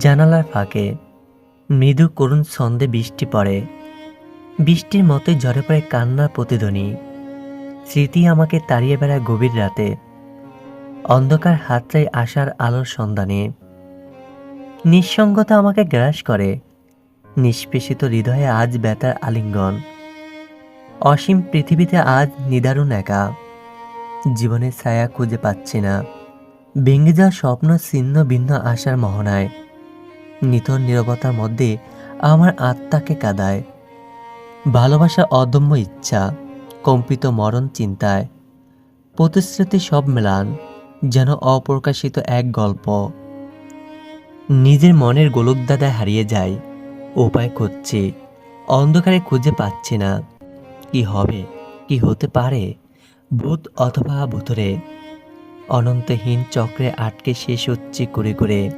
জানালার ফাঁকে মৃদু করুণ ছন্দে বৃষ্টি পড়ে। বৃষ্টির মতোই ঝরে পড়ে কান্নার প্রতিধ্বনি। স্মৃতি আমাকে তাড়িয়ে বেড়ায় গভীর রাতে। অন্ধকার হাতড়াই আসার আলোর সন্ধানে। নিঃসঙ্গতা আমাকে গ্রাস করে। নিষ্পেষিত হৃদয়ে আজ ব্যথার আলিঙ্গন। অসীম পৃথিবীতে আজ নিদারুণ একা। জীবনের ছায়া খুঁজে পাচ্ছি না। ভেঙে যাওয়া স্বপ্ন, ছিন্ন ভিন্ন আশার মোহনায়। নিতর নীরবতার মধ্যে আমার আত্মাকে কাদায়। ভালোবাসা অদম্য ইচ্ছা, কম্পিত মরণ চিন্তায়। প্রতিশ্রুতি সব মেলান, যেন অপ্রকাশিত এক গল্প। নিজের মনের গোলকদাদায় হারিয়ে যায় উপায় খুঁজছি, অন্ধকারে খুঁজে পাচ্ছি না। কি হবে, কি হতে পারে, ভূত অথবা ভূতরে অনন্তহীন চক্রে আটকে শেষ হচ্ছে করে করে